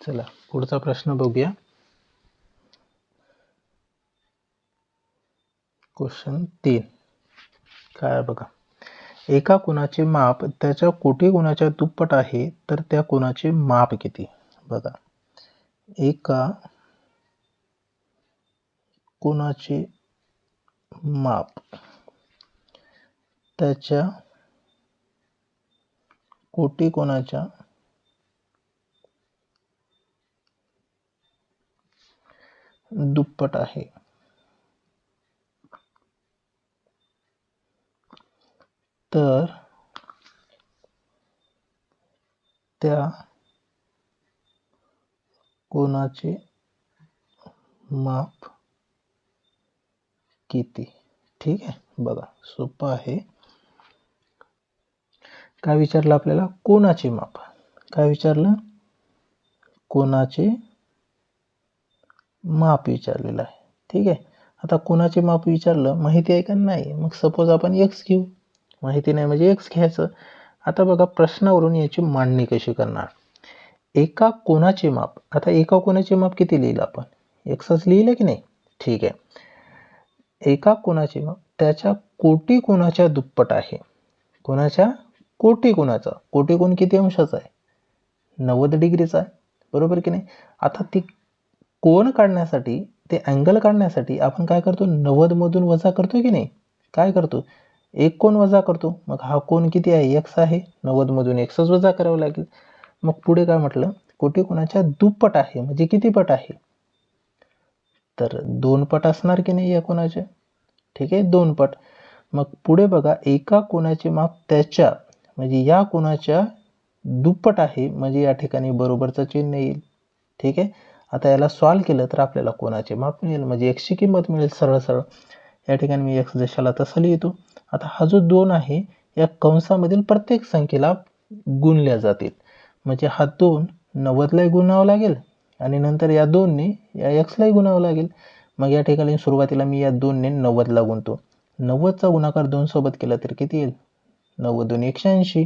चला पुढचा प्रश्न बघूया. क्वेश्चन तीन. काय बघा. एका कोणाचे माप त्याच्या कोटी कोणाच्या दुप्पट आहे तर त्या कोणाचे माप किती? बघा. एका कोणाचे माप त्याच्या कोटी कोणाच्या दुप्पट आहे. तर त्या कोणाचे माप किती? ठीक आहे. बघा सोपं आहे. काय विचारलं आपल्याला? कोणाचे माप? काय विचारलं? कोणाचे माप विचारलेलं आहे. ठीक आहे? आता कोणाचे माप विचारलं? माहिती आहे का? नाही. मग सपोज आपण एक्स घेऊ. माहिती नाही म्हणजे एक्स घ्यायचं. आता बघा प्रश्नावरून याची मांडणी कशी करणार? एका कोणाचे माप आता एका कोणाचे माप किती लिहिलं आपण? एक्सच लिहिलं की नाही? ठीक आहे. एका कोणाचे माप त्याच्या कोटी कोणाच्या दुप्पट आहे? कोणाच्या? कोटी कोणाचा? कोटी कोण किती अंशाचा आहे? नव्वद डिग्रीचा आहे. बरोबर की नाही? आता ती कोण काढण्यासाठी ते अँगल काढण्यासाठी आपण काय करतो? नव्वदमधून वजा करतो की नाही? काय करतो? एक कोण वजा करतो. मग हा कोण किती आहे? एक्स आहे. नव्वदमधून एक्सच वजा करावं लागेल. मग पुढे काय म्हटलं? कोटी कोणाच्या दुप्पट आहे? म्हणजे किती पट आहे? तर दोन पट असणार की नाही या कोणाचे? ठीक आहे दोन पट. मग पुढे बघा एका कोणाचे माप त्याच्या म्हणजे या कोणाच्या दुप्पट आहे म्हणजे या ठिकाणी बरोबरचं चिन्ह येईल. ठीक आहे? आता याला सॉल्व केलं तर आपल्याला कोणाचे माप मिळेल? म्हणजे एक्सची किंमत मिळेल सरळ सरळ. या ठिकाणी मी एक्स जशाला तसं लिहितो. आता हा जो दोन आहे या कंसामधील प्रत्येक संख्येला गुणल्या जातील. म्हणजे हा दोन नव्वदलाही गुणावं लागेल आणि नंतर या दोनने या एक्सलाही गुणावं लागेल. मग या ठिकाणी सुरुवातीला मी या दोनने नव्वदला गुणतो. नव्वदचा गुणाकार दोन सोबत केला तर किती येईल? नव्वद दोन एकशे ऐंशी.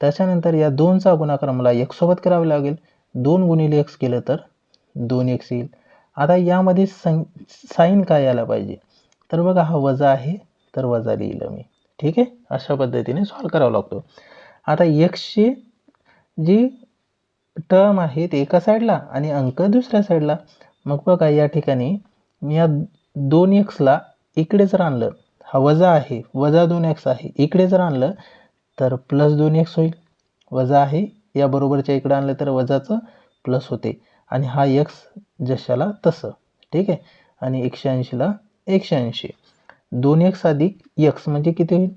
त्याच्यानंतर या दोनचा गुणाकार मला एक सोबत करावा लागेल. दोन गुणिले एक्स केलं तर दोन एक्स येईल. आता यामध्ये सं साईन काय यायला पाहिजे? तर बघा हा वजा आहे तर वजा लिहिलं मी. ठीक आहे? अशा पद्धतीने सॉल्व करावा लागतो. आता एक्सची जी टर्म आहे ते एका साईडला आणि अंक दुसऱ्या साईडला मग बघा या ठिकाणी मी या दोन एक्सला इकडे जर आणलं हा वजा आहे वजा दोन एक्स आहे इकडे जर आणलं तर प्लस दोन एक्स होईल. वजा आहे या बरोबरच्या इकडे आणलं तर वजाचं प्लस होते. आणि हा एक्स जशाला तसं. ठीक आहे? आणि एकशे ऐंशीला एकशे ऐंशी. दोन एक्स अधिक एक्स म्हणजे किती होईल?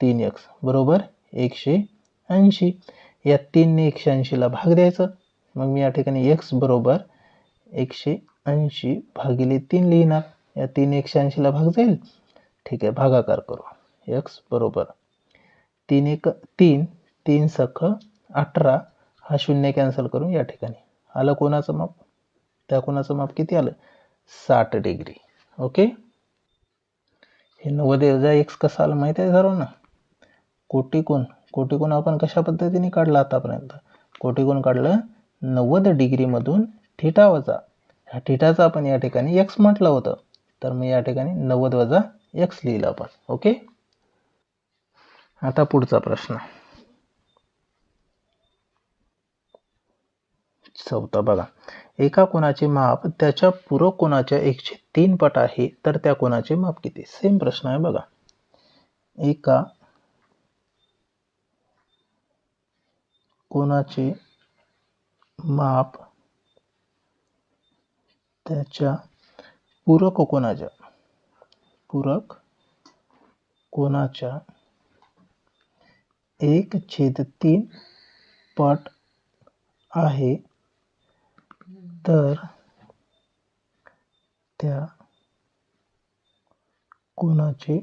तीन एक्स बरोबर? एकशे ऐंशी. या तीनने एकशे ऐंशीला भाग द्यायचा. मग मी या ठिकाणी एक्स बरोबर एकशे ऐंशी भागिले तीन लिहिणार. या तीन एकशे ऐंशीला भाग जाईल. ठीक आहे? भागाकार करू. एक्स बरोबर. तीन एक तीन तीन सख अठरा हा शून्य कॅन्सल करून या ठिकाणी. आलं कोणाचं माप? त्या कोणाचं माप किती आलं? साठ डिग्री. ओके? हे नव्वद वजा एक्स कसं आलं माहिती आहे सर्वांना? कोटिकोण कोटिकोण आपण कशा पद्धतीने काढला आतापर्यंत? कोटिकोण काढलं नव्वद डिग्रीमधून थिटा वजा. ह्या थिटाचा आपण या ठिकाणी एक्स म्हटलं होतं. तर मग या ठिकाणी नव्वद वजा एक्स लिहिलं आपण. ओके? आता पुढचा प्रश्न. चौथा बघा. एका कोणाचे माप त्याच्या पूरक कोणाच्या एकशे तीन पट आहे तर त्या कोणाचे माप किती? सेम प्रश्न आहे बघा. एका कोणाचे माप त्याच्या पूरक कोणाच्या? पूरक कोणाच्या? एक छेद तीन पट आहे तर त्या कोणाचे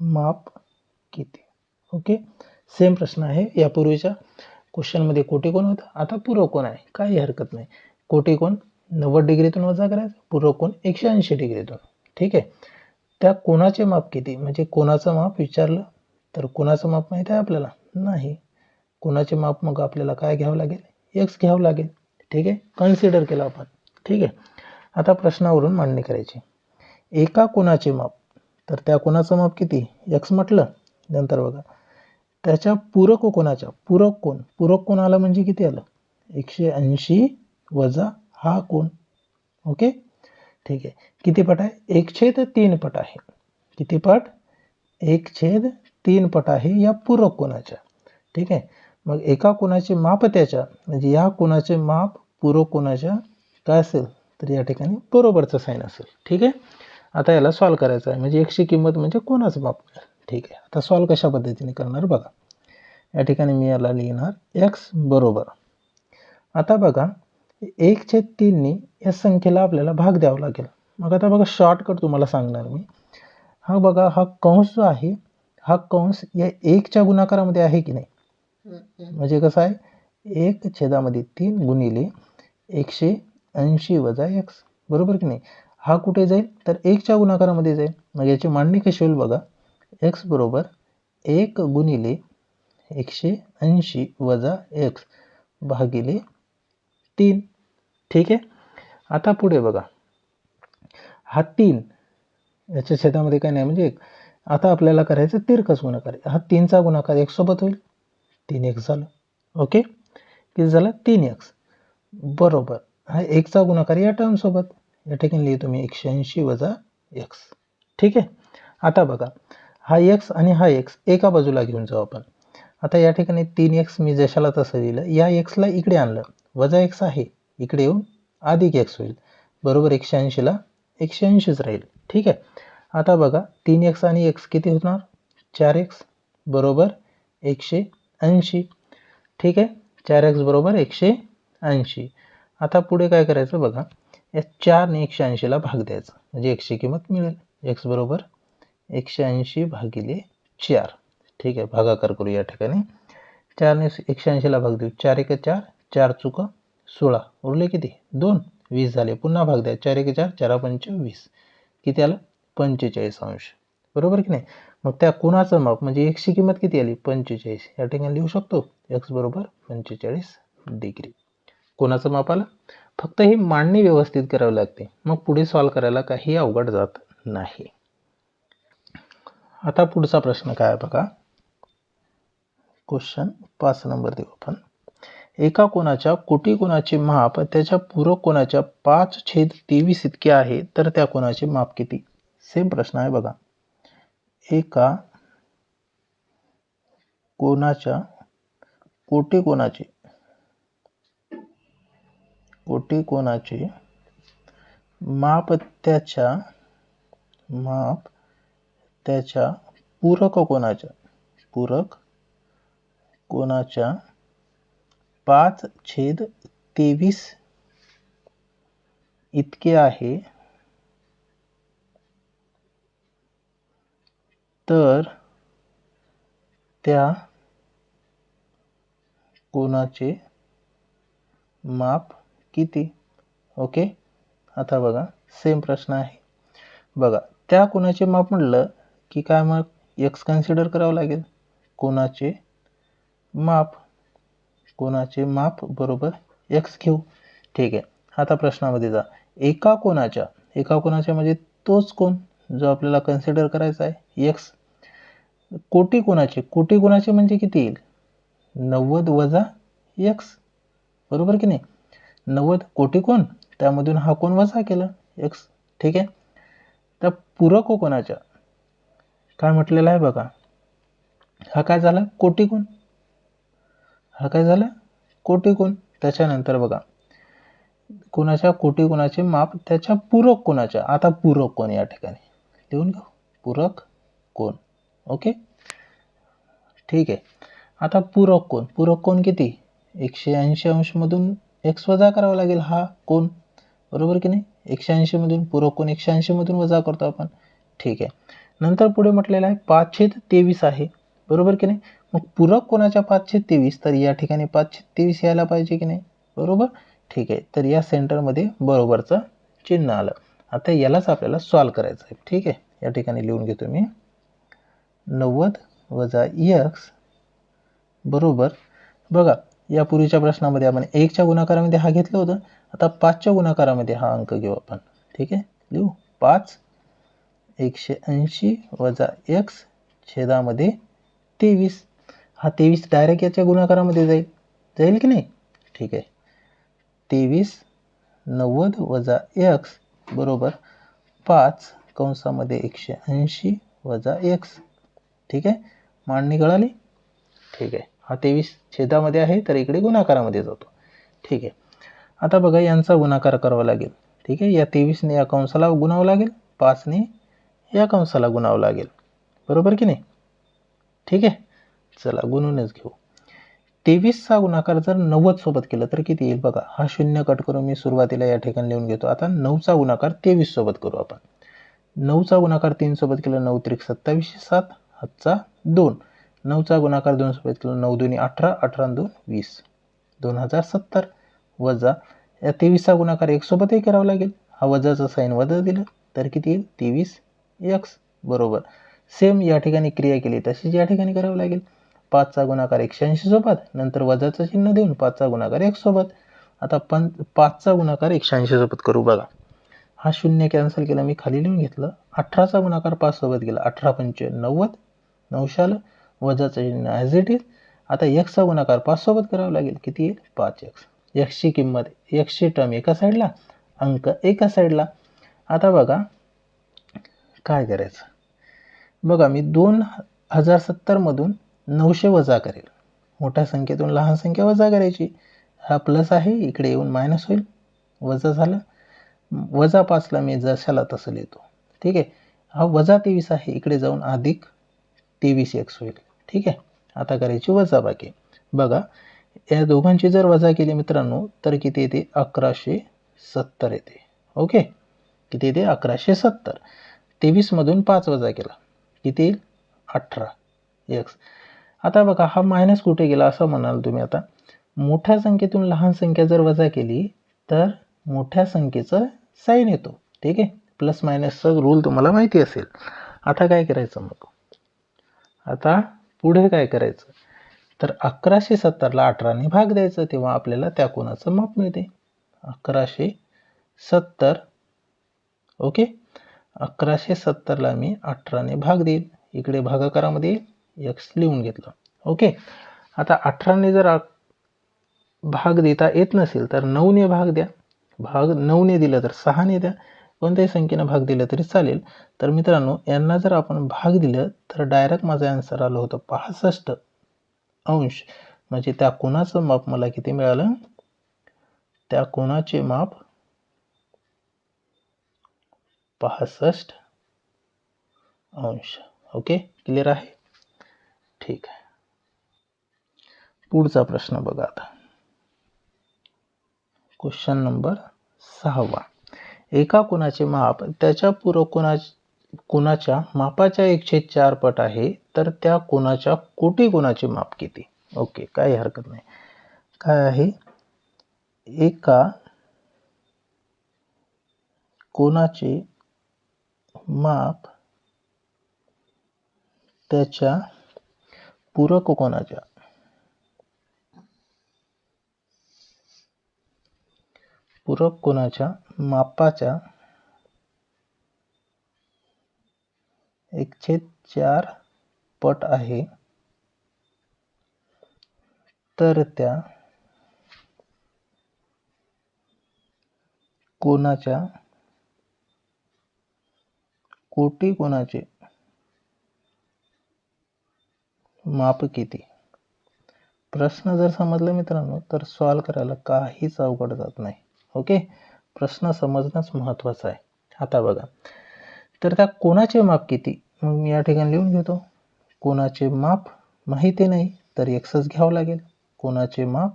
माप किती? ओके सेम प्रश्न आहे. यापूर्वीच्या क्वेश्चनमध्ये कोटी कोण होता? आता पूर्व कोण आहे? काही हरकत नाही. कोटी कोण? नव्वद डिग्रीतून वजा करायचं. पूर्व कोण? एकशे ऐंशी डिग्रीतून. ठीक आहे? त्या कोणाचे माप किती? म्हणजे कोणाचं माप विचारलं तर कोणाचं माप माहीत आहे आपल्याला? नाही. कोणाचे माप मग आपल्याला काय घ्यावं लागेल? एक्स घ्यावं लागेल. ठीक आहे? कन्सिडर केलं आपण. ठीक आहे? आता प्रश्नावरून मांडणी करायची. एका कोणाचे माप? तर त्या कोणाचं माप किती? एक्स म्हटलं नंतर बघा. त्याच्या पूरक कोणाच्या? पूरक कोण? पूरक कोण आलं म्हणजे किती आलं? एकशे ऐंशी वजा हा कोण? ओके? ठीक आहे. किती पट आहे? एक छेद तीन पट आहे. किती पट? एक छेद तीन पट आहे या पूरक कोणाच्या. ठीक आहे? मग एका कोणाचे माप त्याच्या? म्हणजे या कोणाचे माप पूर्व कोणाच्या? काय असेल? तर या ठिकाणी बरोबरचं साईन असेल. ठीक आहे? आता याला सॉल्व करायचं आहे. म्हणजे एकशे किंमत म्हणजे कोणाचं माप? ठीक आहे. आता सॉल्व कशा पद्धतीने करणार? बघा. या ठिकाणी मी याला लिहिणार एक्स बरोबर. आता बघा एक छेद तीननी या संख्येला आपल्याला भाग द्यावा लागेल. मग आता बघा शॉर्टकट तुम्हाला सांगणार मी. हा बघा हा कंस जो आहे हा कंस या एकच्या गुणाकारामध्ये आहे की नाही? म्हणजे कसं आहे एक छेदामध्ये तीन गुणिले एकशे ऐंशी वजा एक्स बरोबर की नाही? हा कुठे जाईल? तर एकच्या गुणाकारामध्ये जाईल. मग याची मांडणी कशी होईल बघा. एक्स बरोबर एक गुणिले एकशे ऐंशी वजा एक्स भागिले तीन. ठीक आहे? आता पुढे बघा. हा तीन याच्या छेदामध्ये काय नाही म्हणजे एक. आता आपल्याला करायचं तिरकस गुणाकार? हा तीनचा गुणाकार एक सोबत होईल. तीन एक्स झालं. ओके किती झालं? तीन एक्स बरोबर. हा एकचा गुणाकार या टर्मसोबत या ठिकाणी लिहितो मी एकशे ऐंशी वजा एक्स ठीक आहे? आता बघा. हा एक्स आणि हा एक्स एका बाजूला घेऊन जाऊ आपण. आता या ठिकाणी तीन एक्स मी जशाला तसं दिलं या एक्सला इकडे आणलं. वजा एक्स आहे. इकडे येऊन अधिक एक्स होईल. बरोबर एकशे ऐंशीला एकशे ऐंशीच राहील. ठीक आहे? आता बघा तीन एक्स आणि एक्स किती होणार? चार एक्स बरोबर एकशे ऐंशी. ठीक आहे? चार एक्स बरोबर एकशे ऐंशी. आता पुढे काय करायचं बघा. या चारने एकशे ऐंशीला भाग द्यायचा. म्हणजे एकशे किंमत मिळेल. एक्स बरोबर एकशे ऐंशी भागिले चार. ठीक आहे? भागाकार करू या ठिकाणी. चारने एकशे ऐंशीला भाग देऊ. चार एक चार चार चुका सोळा. उरले किती? दोन. वीस झाले. पुन्हा भाग द्या. चार एक चार चारा पंच वीस किती आलं? पंचेचाळीस अंश. बरोबर की नाही? मग त्या कोणाचं माप म्हणजे एक्सची किंमत किती आली? पंचेचाळीस. या ठिकाणी लिहू शकतो. एक्स बरोबर पंचेचाळीस डिग्री कोणाचं माप आलं? फक्त ही मांडणी व्यवस्थित करावी लागते. मग पुढे सॉल्व करायला काही अवघड जात नाही. आता पुढचा प्रश्न काय आहे बघा? क्वेश्चन पाच नंबर देऊ आपण. एका कोणाच्या कोटी कोणाचे माप त्याच्या पूरक कोणाच्या पाच छेद तेवीस इतके आहे तर त्या कोणाचे माप किती? सेम प्रश्न आहे बघा. एका कोणाच्या कोटी कोणाचे कोटी कोणाचे माप त्याच्या माप त्याच्या पूरक कोणाच्या पूरक कोणाच्या पाच छेद तेवीस इतके आहे. तर त्या कोणाचे माप किती? ओके? आता बघा सेम प्रश्न आहे. बघा त्या कोणाचे माप म्हटलं की काय मग? एक्स कन्सिडर करावं लागेल. कोणाचे माप? कोणाचे माप बरोबर एक्स घेऊ? ठीक आहे. आता प्रश्नामध्ये जा. एका कोणाच्या एका कोणाच्या म्हणजे तोच कोण जो आपल्याला कन्सिडर करायचा आहे? एक्स कोटी कोणाचे कोटी कोणाचे म्हणजे किती येईल? नव्वद वजा एक्स बरोबर की नाही? नव्वद कोटी कोण? त्यामधून हा कोण वजा केला? एक्स ठीक आहे? तर पूरक कोणाच्या? काय म्हटलेलं आहे बघा. हा काय झाला? कोटी कोण हा काय झाला? कोटी कोण त्याच्यानंतर बघा. कोणाच्या? कोटी कोणाचे माप त्याच्या पूरक कोणाच्या? आता पूरक कोण या ठिकाणी? लिहून घेऊ पूरक कोण? ओके? ठीक आहे. आता पूरक कोण? पूरक कोण किती? एकशे ऐंशी अंशमधून एक्स वजा करावा लागेल हा कोण? बरोबर की नाही? एकशे ऐंशीमधून पूरक कोण? एकशे ऐंशीमधून वजा करतो आपण. ठीक आहे. नंतर पुढे म्हटलेलं आहे पाच छेद तेवीस आहे. बरोबर की नाही? मग पूरक कोणाच्या पाच छेद तेवीस? तर या ठिकाणी पाच छेद तेवीस यायला पाहिजे की नाही? बरोबर? ठीक आहे. तर या सेंटरमध्ये बरोबरचं चिन्ह आलं. आता यालाच आपल्याला सॉल्व करायचं आहे. ठीक आहे? या ठिकाणी लिहून घेतो मी. नव्वद वजा एक्स बरोबर. बघा यापूर्वीच्या प्रश्नामध्ये आपण एकच्या गुणाकारामध्ये हा घेतलं होतं. आता पाचच्या गुणाकारामध्ये हा अंक घेऊ आपण. ठीक आहे? लिहू. पाच एकशे ऐंशी वजा एक्स छेदामध्ये तेवीस. हा तेवीस डायरेक्ट याच्या गुणाकारामध्ये जाईल. जाईल की नाही? ठीक आहे. तेवीस नव्वद वजा एक्स बरोबर. पाच कंसामध्ये एकशे ऐंशी वजा एक्स ठीक आहे? मांडणी कळाली? ठीक आहे. हा तेवीस छेदामध्ये आहे तर इकडे गुणाकारामध्ये जातो. ठीक आहे. आता बघा यांचा गुणाकार करावा लागेल. ठीक आहे? या तेवीसने या कंसाला गुणावं लागेल. पाचने या कंसाला गुणावं लागेल. बरोबर की नाही? ठीक आहे? चला गुणूनच घेऊ. तेवीसचा गुणाकार जर नव्वद सोबत केलं तर किती येईल बघा? हा शून्य कट करून मी सुरुवातीला या ठिकाणी लिहून घेतो. आता नऊचा गुणाकार तेवीस सोबत करू आपण. नऊचा गुणाकार तीन सोबत केलं नऊ त्रिक सत्तावीसशे सात. हातचा दोन. नऊचा गुणाकार दोन सोबत नऊ दोन्ही अठरा अठरा दोन वीस. दोन हजार सत्तर. वजा या तेवीसचा गुणाकार एक सोबतही करावा लागेल. हा वजाचा साईन वजा दिलं तर किती येईल? तेवीस एक्स बरोबर. सेम या ठिकाणी क्रिया केली तशीच या ठिकाणी करावं लागेल. पाचचा गुणाकार एकशे ऐंशी सोबत नंतर वजाचं चिन्ह देऊन पाचचा गुणाकार एक सोबत. आता पण पाचचा गुणाकार एकशे ऐंशी सोबत करू बघा. हा शून्य कॅन्सल केला मी खाली लिहून घेतलं. अठराचा गुणाकार पाच सोबत गेला अठरा पंच नव्वद. नऊशे आलं वजाचं चिन्ह ॲज इट इज आता एक्सचा गुणाकार पाच सोबत करावा लागेल. किती येईल? पाच एक्स एक्सची किंमत एक्सची टर्म एका साईडला अंक एका साईडला आता बघा काय करायचं? बघा मी दोन हजार सत्तरमधून नऊशे वजा करेल. मोठ्या संख्येतून लहान संख्या वजा करायची. हा प्लस आहे इकडे येऊन मायनस होईल. वजा झालं. वजा पाचला मी जशाला तसं लिहितो. ठीक आहे? हा वजा तेवीस आहे. इकडे जाऊन अधिक तेवीस एक्स होईल. ठीक आहे? आता करायची वजा बाकी बघा या दोघांची जर वजा केली मित्रांनो तर किती येते? अकराशे सत्तर येते. ओके? किती येते? अकराशे सत्तर. तेवीसमधून पाच वजा केला. किती येईल? अठरा. एक्स आता बघा हा मायनस कुठे गेला असं म्हणाल तुम्ही आता. मोठ्या संख्येतून लहान संख्या जर वजा केली तर मोठ्या संख्येचं साईन येतो. ठीक आहे? प्लस मायनसचा रूल तुम्हाला माहिती असेल. आता काय करायचं मग? आता पुढे काय करायचं? तर अकराशे सत्तरला अठराने भाग द्यायचं तेव्हा आपल्याला त्या कोणाचं माप मिळते. अकराशे सत्तर ओके अकराशे सत्तरला मी अठराने भाग देईल इकडे भागाकारामध्ये एक्स लिहून घेतलं ओके आता अठराने जर भाग देता येत नसेल तर नऊने भाग द्या. भाग नऊने दिलं तर सहाने द्या. कोणत्याही संख्येनं भाग दिलं तरी चालेल. तर मित्रांनो यांना जर आपण भाग दिलं तर डायरेक्ट माझं आन्सर आलं होतं पासष्ट अंश. म्हणजे त्या कोणाचं माप मला किती मिळालं? त्या कोणाचे माप? पासष्ट अंश. ओके? क्लिअर आहे? ठीक आहे. पुढचा प्रश्न बघा आता. क्वेश्चन नंबर सहावा. एका कोणाचे माप त्याच्या पूरक कोणा कोणाच्या मापाच्या एकशे चार पट आहे तर त्या कोणाच्या कोटी कोणाचे माप किती? ओके काही हरकत नाही. काय आहे? एका कोणाचे माप त्याच्या पूरक कोणाच्या? पूरक कोणाच्या? मापाच्या. एकशे चार पट आहे. तर त्या कोणाच्या? कोटी कोणाचे? माप किती? प्रश्न जर समजला मित्रांनो तर सॉल्व करायला काहीच अवघड जात नाही. ओके? प्रश्न समजणंच महत्त्वाचं आहे. आता बघा. तर त्या कोणाचे माप किती? मग मी या ठिकाणी लिहून घेतो. कोणाचे माप माहिती नाही तर एक्सच घ्यावं लागेल. कोणाचे माप?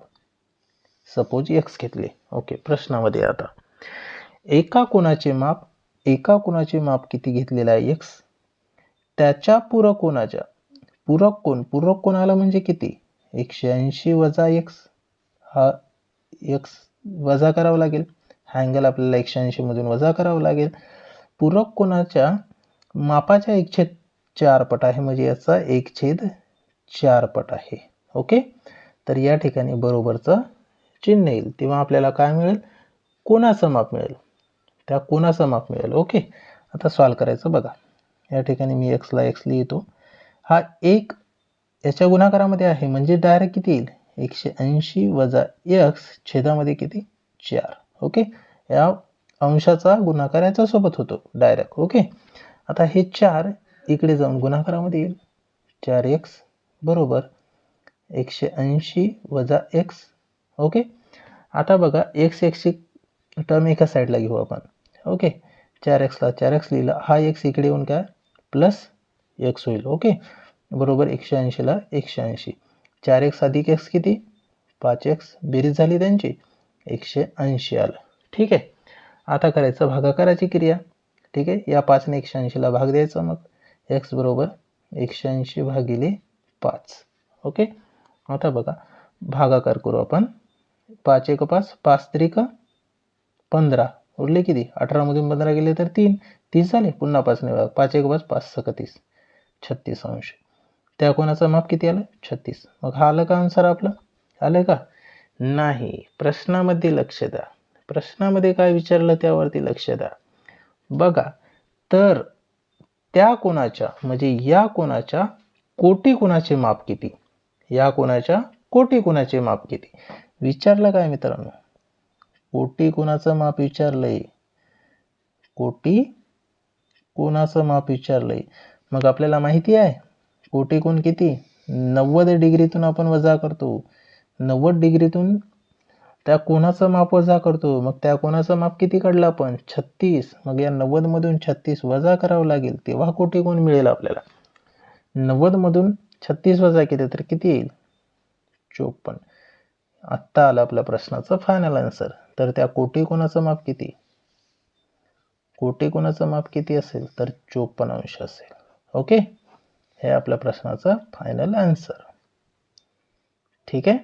सपोज एक्स घेतले. ओके प्रश्नामध्ये आता. एका कोणाचे माप एका कोणाचे माप किती घेतलेलं आहे एक्स त्याच्या पूरक कोणाच्या? पूरक कोण? पूरक कोणाला म्हणजे किती? एकशे ऐंशी वजा एक्स हा एक्स वजा करावा लागेल. हा अँगल आपल्याला एकशे ऐंशीमधून वजा करावा लागेल. पूरक कोणाच्या? मापाच्या एक छेद चार पट आहे. म्हणजे याचा एक छेद चार पट आहे. ओके तर या ठिकाणी बरोबरचं चिन्ह येईल. तेव्हा आपल्याला काय मिळेल? कोणाचं माप मिळेल? त्या कोणाचं माप मिळेल? ओके आता सॉल्व करायचं बघा. या ठिकाणी मी एक्सला एक्स लिहितो. हा एक याच्या गुणाकारामध्ये आहे. म्हणजे डायरेक्ट किती येईल? एकशे ऐंशी वजा एक्स छेदामध्ये किती? चार. ओके या अंशाचा गुणाकार याच्या सोबत होतो डायरेक्ट ओके आता हे चार इकडे जाऊन गुणाकारामध्ये येईल. चार एक्स बरोबर एकशे ऐंशी वजा एक्स ओके आता बघा एक्स एक्सची टर्म एका साईडला घेऊ आपण. ओके चार एक्सला चार एक्स लिहिला. हा एक्स इकडे येऊन काय? प्लस एक्स होईल. ओके बरोबर एकशे ऐंशीला एकशे ऐंशी. चार एक्स अधिक एक्स किती? पाच एक्स बेरीज झाली त्यांची. एकशे ऐंशी आलं. ठीक आहे. आता करायचं भागाकाराची क्रिया. ठीक आहे? या पाचने एकशे ऐंशीला भाग द्यायचा मग. एक्स बरोबर एकशे ऐंशी भागिले पाच. ओके? आता बघा. भागाकार करू आपण. पाच एक पाच. पाच त्रिक पंधरा. उरले किती? अठरामधून पंधरा गेले तर तीन. तीस झाले. पुन्हा पाचने भाग. पाच एक पाच. पाच सक तीस. छत्तीस अंश. त्या कोणाचं माप किती आलं? छत्तीस. मग हा आलं का आन्सर आपलं? आलं का? नाही. प्रश्नामध्ये लक्ष द्या. प्रश्नामध्ये काय विचारलं त्यावरती लक्ष द्या. बघा तर त्या कोणाच्या म्हणजे या कोणाच्या कोटी कोणाचे माप किती? या कोणाच्या कोटी कोणाचे माप किती? विचारलं काय मित्रांनो? कोटी कोणाचं माप विचारलंय? कोटी कोणाचं माप विचारलंय? मग आपल्याला माहिती आहे? कोटी कोण किती? नव्वद डिग्रीतून आपण वजा करतो. नव्वद डिग्रीतून त्या कोणाचं माप वजा करतो? मग त्या कोणाचं माप किती काढलं आपण? छत्तीस. मग या नव्वदमधून छत्तीस वजा करावं लागेल तेव्हा कोटी कोण मिळेल आपल्याला. नव्वदमधून छत्तीस वजा केले तर किती येईल? चोपन्न. आत्ता आलं आपल्या प्रश्नाचं फायनल आन्सर तर त्या कोटी कोणाचं माप किती? कोटी कोणाचं माप किती असेल? तर चोपन्न अंश असेल. ओके? हे आपल्या प्रश्नाचं फायनल आन्सर ठीक आहे?